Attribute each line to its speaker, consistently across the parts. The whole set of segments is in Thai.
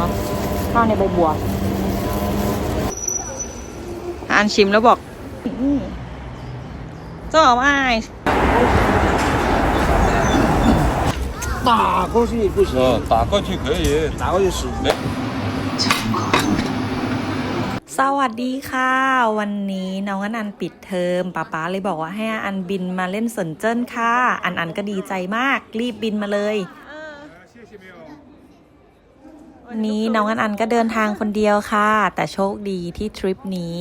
Speaker 1: นาะข้าวในใบบัวอ่านชิมแล้วบอกเจ้าเอาไอ้าย
Speaker 2: 打过去不行，
Speaker 3: 哦，打过去可以，
Speaker 2: 打过去死。
Speaker 3: 没。
Speaker 1: สวัสดีค่ะ วันนี้น้องอนันต์ปิดเทอมป๊าป๊าเลยบอกว่าให้อาอันบินมาเล่นสนเจิ้นค่ะ อันอันก็ดีใจมาก รีบบินมาเลย นี้น้องอันอันก็เดินทางคนเดียวค่ะ แต่โชคดีที่ทริปนี้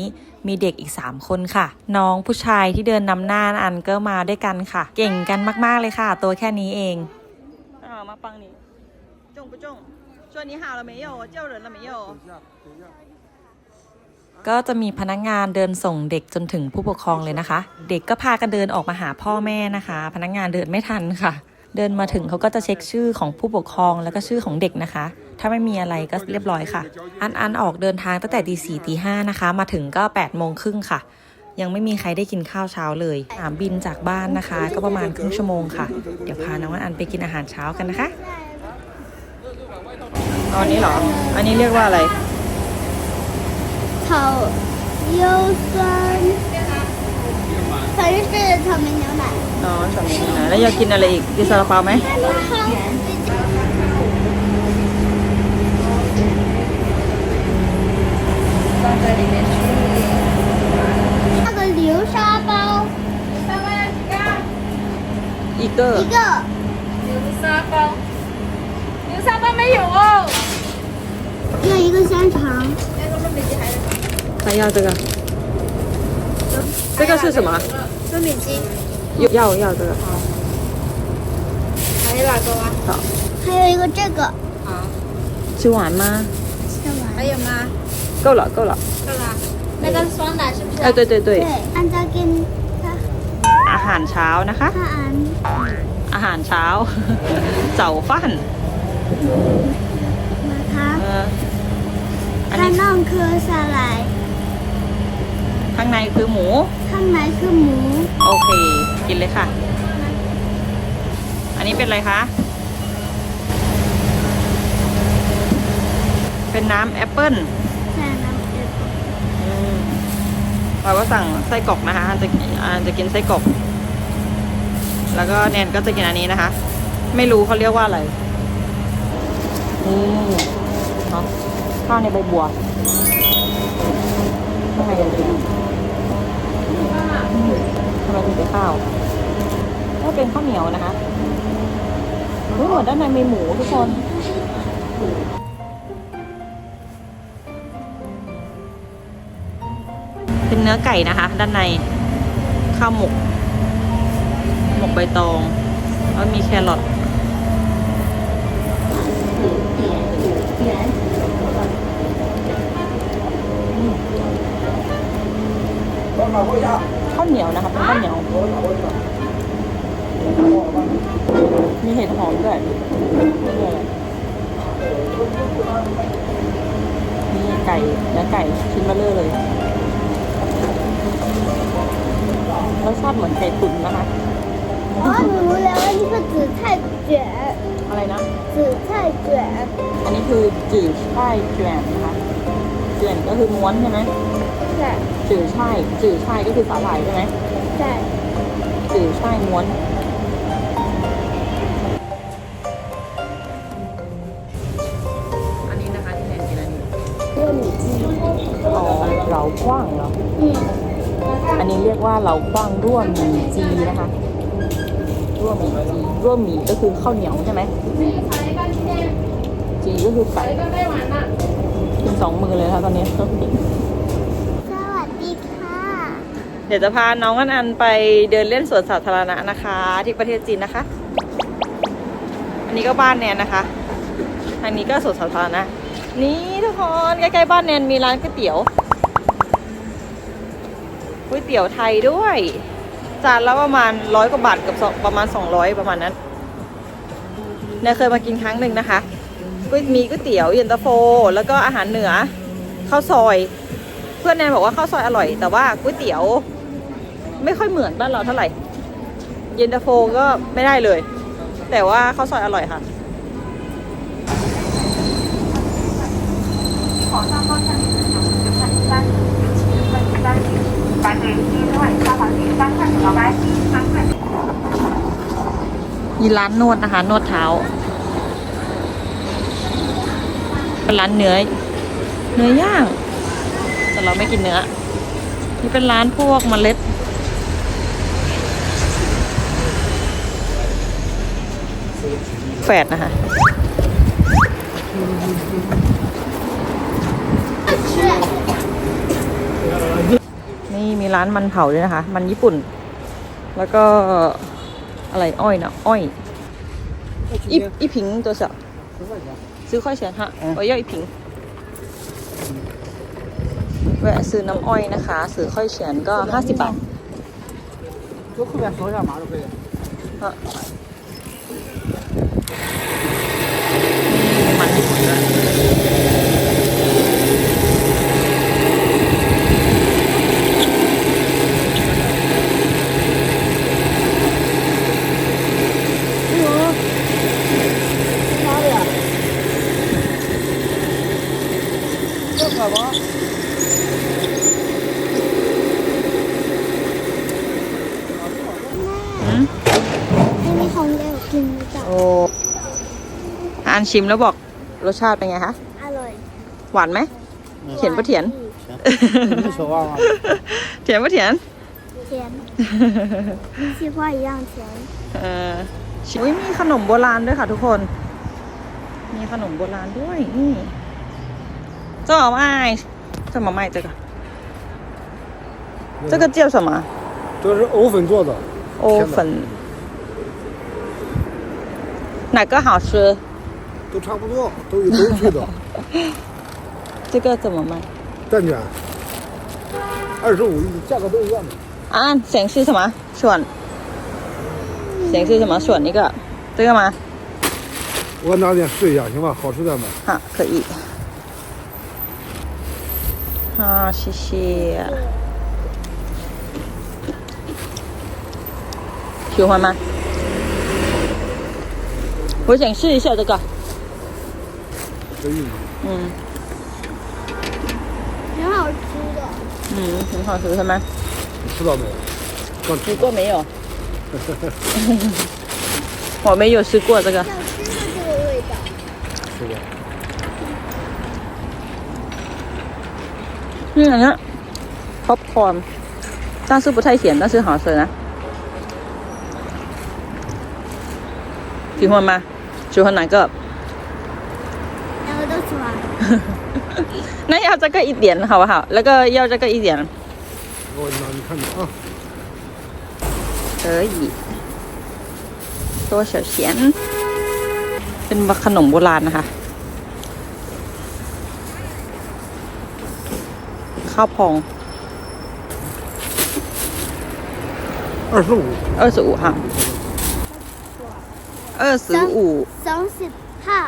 Speaker 1: มีเด็กอีก 3 คนค่ะ น้องผู้ชายที่เดินนำหน้าอันก็มาด้วยกันค่ะ เก่งกันมาก ๆ เลยค่ะ ตัวแค่นี้เองอมาปังนี่จงปจงชวนนี้หาเราไม่有เจ้าเหรินเราไม่有ก็จะมีพนักงงานเดินส่งเด็กจนถึงผู้ปกครองเลยนะคะ เด็กก็พากันเดินออกมาหาพ่อแม่นะคะ พนักงงานเดินไม่ทันค่ะ เดินมาถึงเขาก็จะเช็คชื่อของผู้ปกครองแล้วก็ชื่อของเด็กนะคะ ถ้าไม่มีอะไรก็เรียบร้อยค่ะ อันอันออกเดินทางตั้งแต่ตีสี่ตีห้านะคะ มาถึงก็8ปดโมงครึ่งค่ะ ยังไม่มีใครได้กินข้าวเช้าเลยสนามบินจากบ้านนะคะ ก็ประมาณครึ่งชั่วโมงค่ะ เดี๋ยวพาน้องอันอันไปกินอาหารเช้ากันนะคะอันนี้เหรอ อันนี้เรียกว่าอะไร
Speaker 4: 草优酸，反正是草莓牛奶。
Speaker 1: อ๋อสามีนะแล้วอยากกินอะไรอีกกินซาลาเปาไหม
Speaker 4: 那个流沙包
Speaker 1: อีกเกอร์
Speaker 4: 一个，
Speaker 5: 牛沙包，牛沙包没有哦。
Speaker 4: 要一个香肠，
Speaker 1: 还要这个，这个是什么？
Speaker 4: 糯米鸡，
Speaker 1: 要要这个。
Speaker 5: 还有哪个啊？
Speaker 1: 好，
Speaker 4: 还有一个这个，
Speaker 5: 好，
Speaker 1: 吃完吗？
Speaker 4: 吃完。
Speaker 5: 还有吗？
Speaker 1: 够了够了。
Speaker 5: 够了。那个酸奶是不是？
Speaker 1: 哎，对对对
Speaker 4: 对，，按照跟他
Speaker 1: อาหารเช้านะคะ
Speaker 4: 他按
Speaker 1: อาหารเช้า เจ้าฟั่น
Speaker 4: 把
Speaker 1: เอ
Speaker 4: 它
Speaker 1: ออัน
Speaker 4: 它
Speaker 1: นี้
Speaker 4: 弄颗下来，
Speaker 1: ข้างในคือหมู
Speaker 4: ข้างในคือหมู
Speaker 1: โอเค กินเลยค่ะ อันนี้เป็นอะไรคะ เป็นน้ำแอปเปิ้ล
Speaker 4: ใช่น้ำเอ็ด
Speaker 1: อืมเราก็สั่งไส้กรอกนะคะอันจะอันจะกินไส้กรอก แล้วก็แนนก็จะกินอันนี้นะคะ ไม่รู้เขาเรียกว่าอะไร นี่เนาะข้าวในใบบัวข้างในเป็นทำไมถึงเป็นข้าว ก็เป็นข้าวเหนียวนะคะรู้เหมือนด้านในมีหมูทุกคนเป็นเนื้อไก่นะคะ ด้านในข้าวหมก หมกใบตอง แล้วมีแครอทข้าวเหนียวนะคะเป็นข้าวเหนียว มีเห็ดหอมด้วยนี่ไก่และไก่ชิ้นมาเลอร์เลยรสชาติเหมือนไก่ตุ๋นนะคะ
Speaker 4: อ๋อหนูรู้แล้วอันนี้คือจืดไข่เจืด
Speaker 1: อะไรนะ
Speaker 4: จืดไข่เจืด
Speaker 1: อันนี้คือจืดไข่เจืดนะคะเจืดก็คือม้วนใช่ไหม
Speaker 4: ใช่
Speaker 1: จืดไข่จืดไข่ก็คือสาหร่ายใช่ไหม
Speaker 4: ใช่
Speaker 1: จืดไข่ม้วนาคว้างเหรอ อันนี้เรียกว่าเราคว้างร่วมหมี่จีนะคะ ร่วมหมี่จีร่วมหมี่ก็คือข้าวเหนียวใช่ไหมจีก็คือไก่กินสองมือเลยค่ะตอนนี้
Speaker 4: สวัสดีค่ะ
Speaker 1: เดี๋ยวจะพาน้องอันอันไปเดินเล่นสวนสาธารณะนะคะ ที่ประเทศจีนนะคะ อันนี้ก็บ้านแนนนะคะทางนี้ก็สวนสาธารณะนี่ทุกคนใกล้ๆบ้านแนนมีร้านก๋วยเตี๋ยว ก๋วยเตี๋ยวไทยด้วย จานละประมาณร้อยกว่าบาทกับประมาณสองร้อยประมาณนั้นเนยเคยมากินครั้งหนึ่งนะคะก๋วยมีก๋วยเตี๋ยวเย็นตาโฟ แล้วก็อาหารเหนือข้าวซอย เพื่อนแนนบอกว่าข้าวซอยอร่อย แต่ว่าก๋วยเตี๋ยว ไม่ค่อยเหมือนบ้านเราเท่าไหร่ เย็นตาโฟก็ไม่ได้เลย แต่ว่าข้าวซอยอร่อยค่ะ 白对一另三环对三块九毛八，
Speaker 5: 三块。
Speaker 1: มีร้านนวดนะคะ นวดเท้าเป็นร้านเนื้อ เนื้อย่าง แต่เราไม่กินเนื้อ นี่เป็นร้านพวกมเมล็ด แฝดนะคะเชื่อนี่มีร้านมันเผาด้วยนะคะ มันญี่ปุ่น แล้วก็อะไรอ้อยนะอ้อย 一一瓶多少？十块钱哈，我要一瓶。แวะซื้อน้ำอ้อยนะคะซื้อค่อยเฉียนก็ห้าสิบบาท
Speaker 2: 就后面扫一下码就可以。
Speaker 1: ฮะมันญี่ปุ่นด้ว ชิมแล้วบอกรสชาติเป็นไงคะ
Speaker 4: อร่อย
Speaker 1: หวานไหม เถียนปะเถียน
Speaker 2: 你喜欢吗？
Speaker 1: เถียนปะเถียน
Speaker 4: 甜西瓜一样甜
Speaker 1: เอออุ้ยมีขนมโบราณด้วยค่ะทุกคน มีขนมโบราณด้วย นี่เจ้าเอาไม้เจ้ามาไม้这个这个叫什么
Speaker 2: 这是藕粉做的，
Speaker 1: 欧粉哪个好吃
Speaker 2: 都差不多，都都去的。
Speaker 1: 这个怎么卖？
Speaker 2: 蛋卷，二十五一，价格都一样的。
Speaker 1: 啊，显示什么选？显示什么选一个？这个吗？
Speaker 2: 我拿点试一下，行吧？好吃再买。
Speaker 1: 好，可以。好，谢谢。喜欢吗？我想试一下这个。
Speaker 2: 这玉米，
Speaker 1: 嗯
Speaker 4: 挺好吃的。
Speaker 1: 嗯，挺好吃，是吗？
Speaker 2: 你吃到没有？我吃
Speaker 1: 吃过没有？我没有吃过这个。
Speaker 4: 想吃的这个味道。
Speaker 2: 吃过。
Speaker 1: 嗯，好像 popcorn，但是不太咸，但是好吃呢。喜欢吗？喜欢哪个？
Speaker 4: 两个都喜欢。
Speaker 1: 那要这个一点好不好？那个要这个一点，
Speaker 2: 我拿你看着啊，
Speaker 1: 可以。多少钱？เป็นขนมโบราณนะคะ ข้าวพอง
Speaker 2: 二十五，
Speaker 1: 二十五哈，二十五，
Speaker 4: สองสิบห้า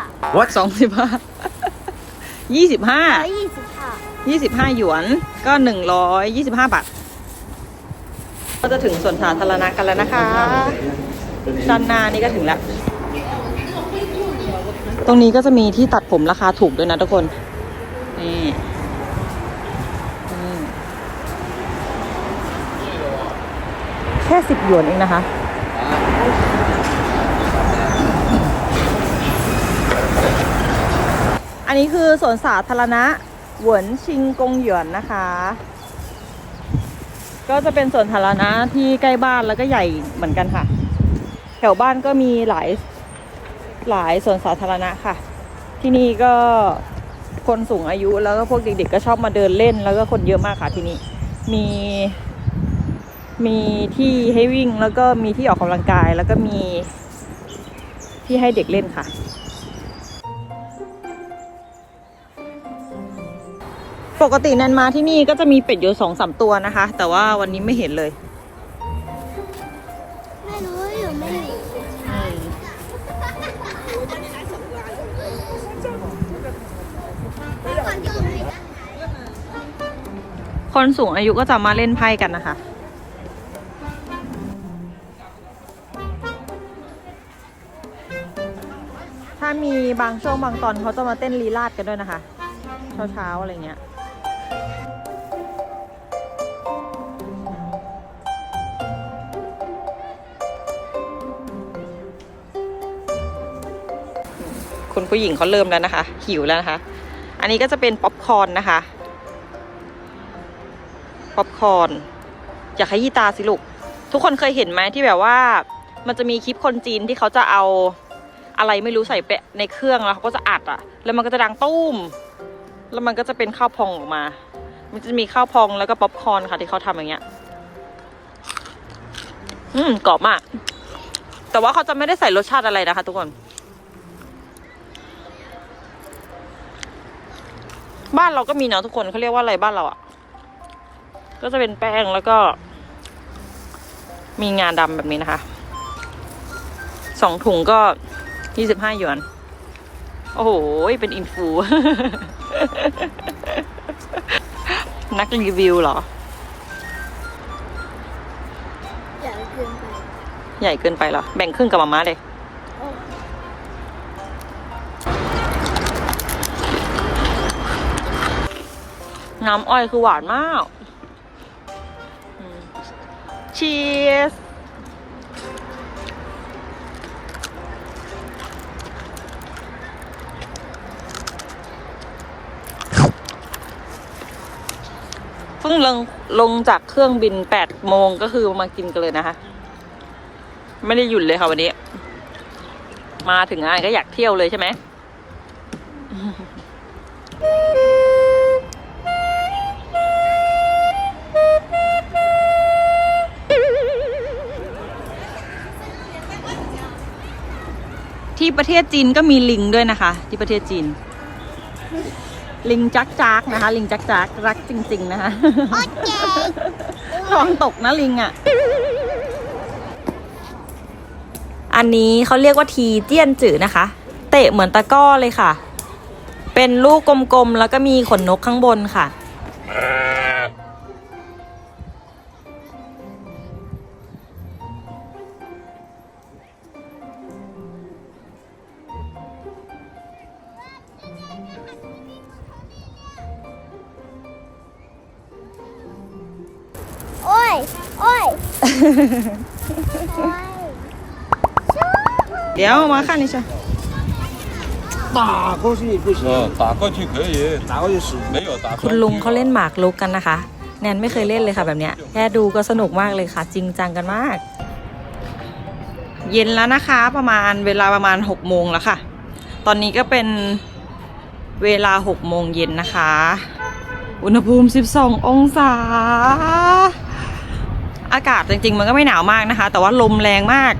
Speaker 1: สองสิบห้า ยี่สิบห้า
Speaker 4: ร้อยยี่สิบห้า
Speaker 1: ยี่สิบห้าหยวนก็หนึ่งร้อยยี่สิบห้าบาท ก็จะถึงส่วนสาธารณะกันแล้วนะคะ ด้านหน้านี่ก็ถึงแล้ว ตรงนี้ก็จะมีที่ตัดผมราคาถูกด้วยนะทุกคน นี่นี่แค่สิบหยวนเองนะคะอัันนี้คือสวนสาธารณะหวนชิงกงหยวนนะคะ ก็จะเป็นสวนสาธารณะที่ใกล้บ้านแล้วก็ใหญ่เหมือนกันค่ะ แถวบ้านก็มีหลายหลายสวนสาธารณะค่ะ ที่นี่ก็คนสูงอายุแล้วก็พวกเด็กๆก็ชอบมาเดินเล่น แล้วก็คนเยอะมากค่ะที่นี่มีมีที่ให้วิ่งแล้วก็มีที่ออกกำลังกาย แล้วก็มีที่ให้เด็กเล่นค่ะ ปกตินันมาที่นี่ก็จะมีเป็ดอยู่สองสามตัวนะคะ แต่ว่าวันนี้ไม่เห็นเลย
Speaker 4: ไม่รู้อยู่ไม่อยู่ไหน
Speaker 1: คนสูงอายุก็จะมาเล่นไพ่กันนะคะ ถ้ามีบางช่วงบางตอนเขาจะมาเต้นลีลาดกันด้วยนะคะ เช้าๆอะไรเงี้ย ผู้หญิงเขาเริ่มแล้วนะคะ หิวแล้วนะคะ อันนี้ก็จะเป็นป๊อปคอร์นนะคะป๊อปคอร์นอยากให้ยี่ตาสิลูกทุกคนเคยเห็นไหมที่แบบว่า มันจะมีคลิปคนจีนที่เขาจะเอาอะไรไม่รู้ใส่ไปในเครื่องแล้วเขาก็จะอัดอะแล้วมันก็จะดังตุ้ม แล้วมันก็จะเป็นข้าวพองออกมา มันจะมีข้าวพองแล้วก็ป๊อปคอร์นค่ะที่เขาทำอย่างเงี้ย อืมกรอบมาก แต่ว่าเขาจะไม่ได้ใส่รสชาติอะไรนะคะ ทุกคน บ้านเราก็มีเนาะทุกคนเขาเรียกว่าอะไรบ้านเราอะก็จะเป็นแป้งแล้วก็ มีงานดำแบบนี้นะคะ สองถุงก็ยี่สิบห้าหยวน โอ้โห เป็นอินฟู นักรีวิวเหรอ
Speaker 4: ใหญ่เกินไป
Speaker 1: ใหญ่เกินไปเหรอ แบ่งครึ่งกับมาม่าเลย น้ำอ้อยคือหวานมากชีสเพิ่งลงลงจากเครื่องบินแปดโมงก็คือมากินกันเลยนะคะ ไม่ได้หยุดเลยค่ะวันนี้ มาถึงงานก็อยากเที่ยวเลยใช่ไหม ที่ประเทศจีนก็มีลิงด้วยนะคะ ที่ประเทศจีน ลิงจักจักนะคะ ลิงจักจักรักจริง ๆ นะคะ
Speaker 4: โอเค
Speaker 1: ท้องตกนะลิงอะ่ะ อันนี้เขาเรียกว่าทีเจี้ยนจือนะคะ เตะเหมือนตะกร้อเลยค่ะ เป็นลูกกลมๆ แล้วก็มีขนนกข้างบนค่ะ
Speaker 4: โอ้ย โอ้ย โอ้ย
Speaker 1: เดี๋ยวมาค่ะนี่ใช่
Speaker 2: 打过去不行，
Speaker 3: 嗯，打过去可以，
Speaker 2: 打过去死。
Speaker 3: 没有打
Speaker 1: คุณลุงเขาเล่นหมากรุกกันนะคะ แนนไม่เคยเล่นเลยค่ะแบบเนี้ย แค่ดูก็สนุกมากเลยค่ะ จริงจังกันมาก เย็นแล้วนะคะ ประมาณเวลาประมาณ6โมงแล้วค่ะ ตอนนี้ก็เป็นเวลา6โมงเย็นนะคะ อุณหภูมิ 12 องศา อากาศจริง ๆ มันก็ไม่หนาวมากนะคะ แต่ว่าลมแรงมาก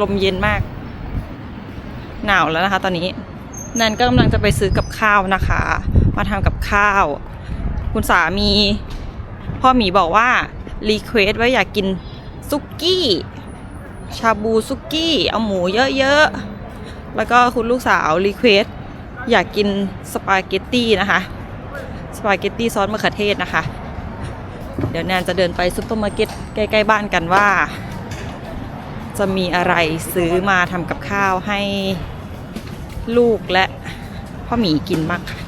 Speaker 1: ลมเย็นมาก หนาวแล้วนะคะ ตอนนี้แนนก็กำลังจะไปซื้อกับข้าวนะคะ มาทำกับข้าว คุณสามีพ่อหมีบอกว่ารีเควสว่าอยากกินซุกี้ ชาบูซุกี้ เอาหมูเยอะๆ แล้วก็คุณลูกสาวรีเควสอยากกินสปาเกตตี้นะคะ สปาเกตตี้ซอสมะเขือเทศนะคะ เดี๋ยวแนนจะเดินไปซุปเปอร์มาร์เก็ตใกล้ๆบ้านกันว่า จะมีอะไรซื้อมาทำกับข้าวให้ลูกและพ่อหมีกินบ้างค่ะ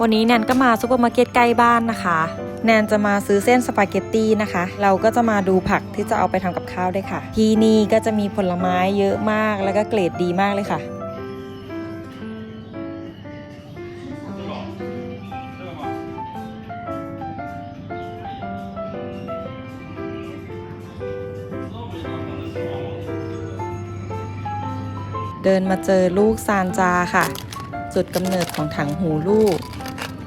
Speaker 1: วันนี้แนนก็มาซุปเปอร์มาร์เก็ตใกล้บ้านนะคะ แนนจะมาซื้อเส้นสปาเกตตี้นะคะ เราก็จะมาดูผักที่จะเอาไปทำกับข้าวได้วยค่ะ ที่นี่ก็จะมีผลไม้เยอะมากแล้วก็เกรดดีมากเลยค่ะเดินมาเจอลูกซานจาค่ะ จุดกำเนิดของถังหูลูก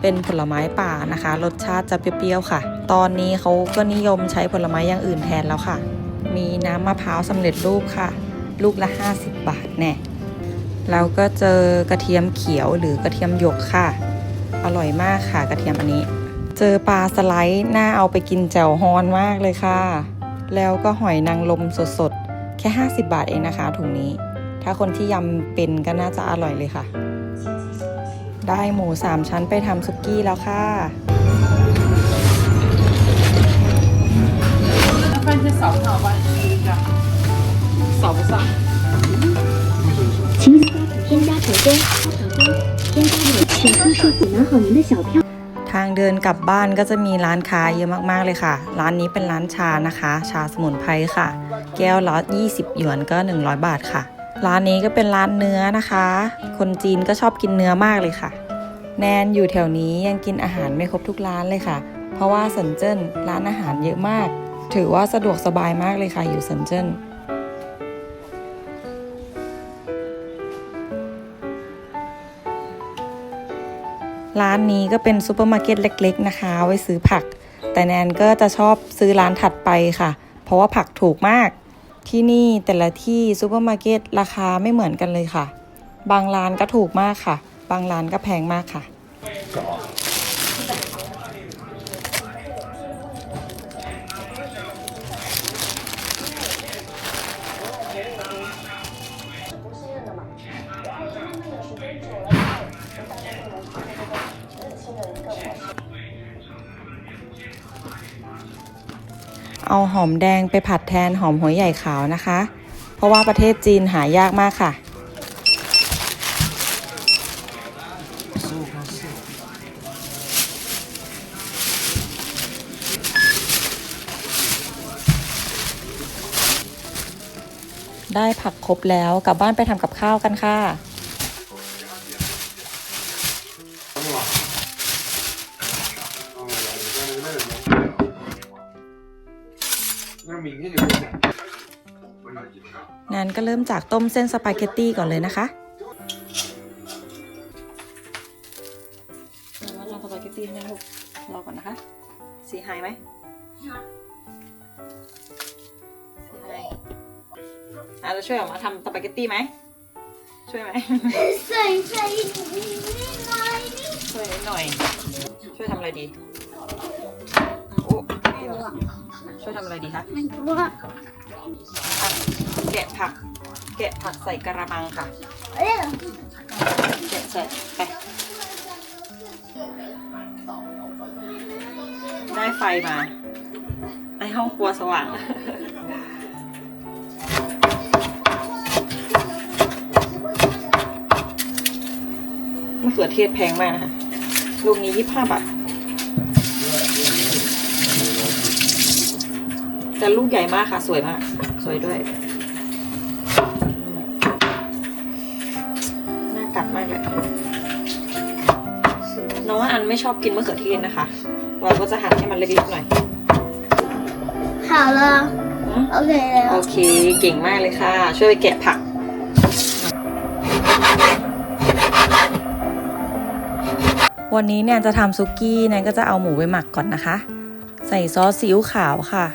Speaker 1: เป็นผลไม้ป่านะคะ รสชาติจะเปรี้ยวๆค่ะ ตอนนี้เขาก็นิยมใช้ผลไม้อย่างอื่นแทนแล้วค่ะ มีน้ำมะพร้าวสำเร็จรูปค่ะ ลูกละ 50 บาทแน่แล้วก็เจอกระเทียมเขียวหรือกระเทียมหยกค่ะ อร่อยมากค่ะกระเทียมอันนี้ เจอปลาสไลด์น่าเอาไปกินแจ่วฮอนมากเลยค่ะ แล้วก็หอยนางรมสดๆ แค่ 50 บาทเองนะคะถุงนี้ ถ้าคนที่ยำเป็นก็น่าจะอร่อยเลยค่ะ ได้หมูสามชั้นไปทำซุกี้แล้วค่ะ
Speaker 5: 放一些扫不扫吧？扫不扫？
Speaker 6: 请添加成功，添加成功，添加有请出示只拿好您的小票。
Speaker 1: ทางเดินกลับบ้านก็จะมีร้านค้าเยอะมากๆเลยค่ะ ร้านนี้เป็นร้านชานะคะ ชาสมุนไพรค่ะ แก้วละ20 หยวนก็ 100 บาทค่ะ ร้านนี้ก็เป็นร้านเนื้อนะคะ คนจีนก็ชอบกินเนื้อมากเลยค่ะ แนนอยู่แถวนี้ยังกินอาหารไม่ครบทุกร้านเลยค่ะ เพราะว่าเซนเจิ้นร้านอาหารเยอะมาก ถือว่าสะดวกสบายมากเลยค่ะ อยู่เซนเจิ้นร้านนี้ก็เป็นซูเปอร์มาร์เก็ตเล็ก ๆ นะคะ ไว้ซื้อผัก แต่แนนก็จะชอบซื้อร้านถัดไปค่ะ เพราะว่าผักถูกมาก ที่นี่แต่ละที่ซูเปอร์มาร์เก็ตราคาไม่เหมือนกันเลยค่ะ บางร้านก็ถูกมากค่ะ บางร้านก็แพงมากค่ะ เอาหอมแดงไปผัดแทนหอมหัวใหญ่ขาวนะคะ เพราะว่าประเทศจีนหายากมากค่ะ ได้ผักครบแล้วกลับบ้านไปทำกับข้าวกันค่ะ ก็เริ่มจากต้มเส้นสปาเกตตี้ก่อนเลยนะคะเราทำสปาเกตตี้ให้ลูกรอก่อนนะคะ สีหายไหมสีหายอะเราช่วยออกมาทำสปาเกตตี้ไหม ช่วยไหม
Speaker 4: ใส่ใส่นี่ไง
Speaker 1: ช่วยนิดหน่อย ช่วยทำอะไรดีโอ้ช่วยทำอะไรดีคะ
Speaker 4: ไม่รู้ว่า
Speaker 1: อะแกะผัก แกะผักใส่กระมังค่ะ
Speaker 4: เอ๊ะ
Speaker 1: แกะใส่ไปได้ไฟมาในห้องครัวสว่าง มะเขือเทศแพงมากนะคะลูกนี้ยี่ห้าบาท แต่ลูกใหญ่มากค่ะ สวยมาก สวยด้วย องอันไม่ชอบกินมะเขือเทศนะคะ เราก็จะหั่นให้มันเล็กๆหน่อย
Speaker 4: 好了
Speaker 1: อืม
Speaker 4: ，OK แล้ว
Speaker 1: โอเค เก่งมากเลยค่ะ ช่วยไปแกะผัก วันนี้เนี่ยจะทำซุกี้แนนก็จะเอาหมูไปหมักก่อนนะคะ ใส่ซอสซีอิ๊วขาวค่ะ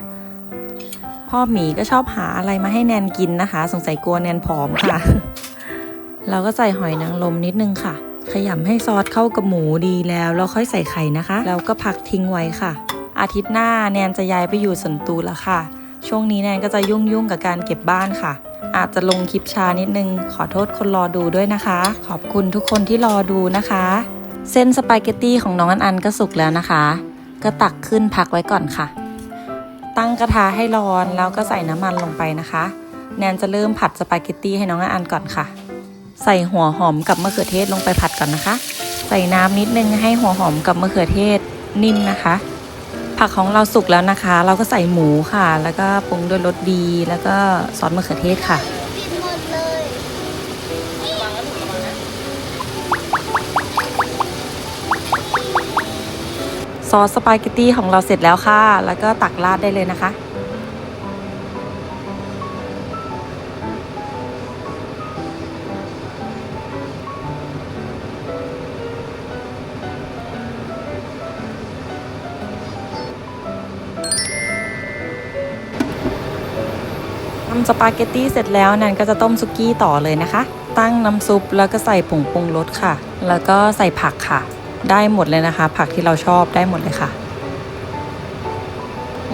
Speaker 1: พ่อหมีก็ชอบหาอะไรมาให้แนนกินนะคะ สงสัยกลัวแนนผอมค่ะ เราก็ใส่หอยนางรมนิดนึงค่ะ ขยำให้ซอสเข้ากับหมูดีแล้วแล้วค่อยใส่ไข่นะคะ แล้วก็พักทิ้งไว้ค่ะ อาทิตย์หน้าแนนจะย้ายไปอยู่สวนตูแล้วค่ะ ช่วงนี้แนนก็จะยุ่งยุ่งๆกับการเก็บบ้านค่ะ อาจจะลงคลิปช้านิดนึง ขอโทษคนรอดูด้วยนะคะ ขอบคุณทุกคนที่รอดูนะคะ เส้นสปาเกตตี้ของน้องอันอันก็สุกแล้วนะคะ ก็ตักขึ้นพักไว้ก่อนค่ะ ตั้งกระทะให้ร้อนแล้วก็ใส่น้ำมันลงไปนะคะ แนนจะเริ่มผัดสปาเกตตี้ให้น้องอันอันก่อนค่ะ ใส่หัวหอมกับมะเขือเทศลงไปผัดก่อนนะคะ ใส่น้ำนิดนึงให้หัวหอมกับมะเขือเทศนิ่มนะคะ ผักของเราสุกแล้วนะคะ เราก็ใส่หมูค่ะ แล้วก็ปรุงด้วยรสดี แล้วก็ซอสมะเขือเทศค่ะ
Speaker 4: กินหมดเลย
Speaker 1: ซอสสปาเกตตี้ของเราเสร็จแล้วค่ะ แล้วก็ตักราดได้เลยนะคะ สปาเกตตี้เสร็จแล้วนันก็จะต้มซุกี้ต่อเลยนะคะ ตั้งน้ำซุปแล้วก็ใส่ผงปรุงรสค่ะ แล้วก็ใส่ผักค่ะ ได้หมดเลยนะคะ ผักที่เราชอบได้หมดเลยค่ะ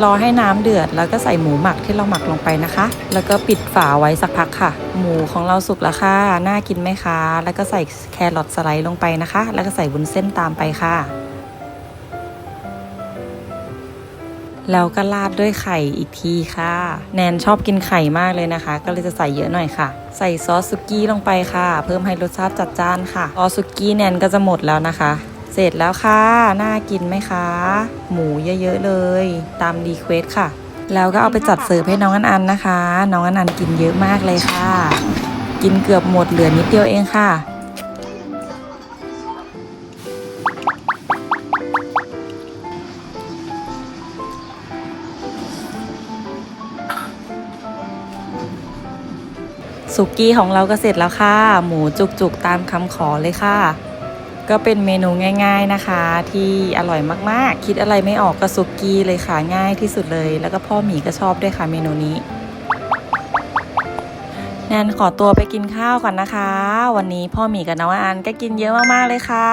Speaker 1: รอให้น้ำเดือดแล้วก็ใส่หมูหมักที่เราหมักลงไปนะคะ แล้วก็ปิดฝาไว้สักพักค่ะ หมูของเราสุกแล้วค่ะ น่ากินไหมคะ แล้วก็ใส่แครอทสไลด์ลงไปนะคะ แล้วก็ใส่วุ้นเส้นตามไปค่ะ แล้วก็ราดด้วยไข่อีกทีค่ะ แนนชอบกินไข่มากเลยนะคะ ก็เลยจะใส่เยอะหน่อยค่ะ ใส่ซอสสุกี้ลงไปค่ะ เพิ่มให้รสชาติจัดจ้านค่ะซอสสุกี้แนนก็จะหมดแล้วนะคะ เสร็จแล้วค่ะ น่ากินไหมคะ หมูเยอะๆเลย ตามรีเควสค่ะ แล้วก็เอาไปจัดเสิร์ฟให้น้องอันอันนะคะ น้องอันอันกินเยอะมากเลยค่ะ กินเกือบหมดเหลือนิดเดียวเองค่ะ สุกี้ของเราก็เสร็จแล้วค่ะ หมูจุกๆตามคำขอเลยค่ะ ก็เป็นเมนูง่าย ๆนะคะ ที่อร่อยมากๆ คิดอะไรไม่ออกก็สุกี้เลยค่ะง่ายที่สุดเลย แล้วก็พ่อหมีก็ชอบด้วยค่ะเมนูนี้แนนขอตัวไปกินข้าวก่อนนะคะ วันนี้พ่อหมีกับน้องอันก็กินเยอะมากๆเลยค่ะ